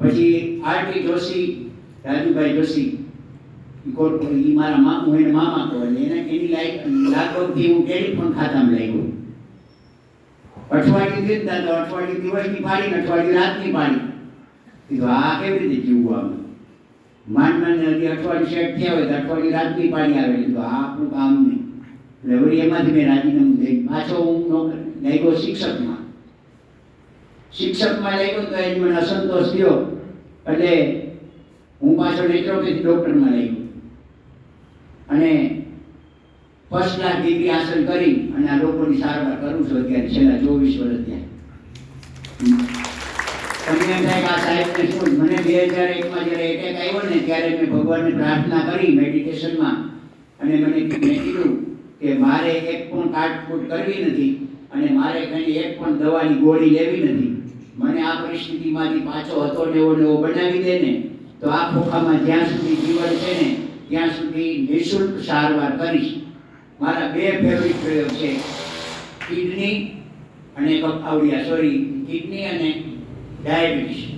પછી આરટી જોશી, રાજુભાઈ જોશી કોટ મારા મા, હું એને મામા કહું એને એની લાઈક લાગવગથી હું ટેલિફોન ખાતામાં લાગ્યો અઠવાડિયું દિન દાદા, અઠવાડિયું દિવસની પાડી ને અઠવાડિયું રાતની પાડી. કીધું, આ કેવી રીતે જીવવું આમ? માન માન હજી અઠવાડિયું સેટ થયા હોય તો અઠવાડિયું રાતની પાડી આવે. કીધું, આ આપણું કામ નહીં. એટલે એમાંથી મેં રાજીનામું દઈ. પાછો હું નોકરી લાગ્યો શિક્ષકમાં. શિક્ષકમાં લાગ્યો તો એ મને અસંતોષ થયો. એટલે હું પાછો નેચરોપેથી ડૉક્ટરમાં લાગ્યો અને ફર્સ્ટ ક્લાસ ડિગ્રી હાંસલ કરી અને આ લોકોની સારવાર કરું છું અત્યારે, છેલ્લા ચોવીસ વર્ષ ત્યાં તમને એમ થાય કે આ સાહેબને શું, મને બે હજાર એકમાં જ્યારે એટેક આવ્યો ને, ત્યારે મેં ભગવાનને પ્રાર્થના કરી મેડિટેશનમાં અને મને મેં કીધું મારે એક પણ કાટકૂટ કરવી નથી અને મારે કંઈ એક પણ દવાની ગોળી લેવી નથી. મને આ પરિસ્થિતિમાંથી પાછો હતો ને એવો એવો બનાવી દે ને, તો આ ખોખામાં જ્યાં સુધી જીવન છે ને, ત્યાં સુધી નિઃશુલ્ક સારવાર કરીશ. મારા બે ફેવરિટ પ્રયોગ છે, કિડની અને કપ સોરી કિડની અને ડાયાબિટીસ.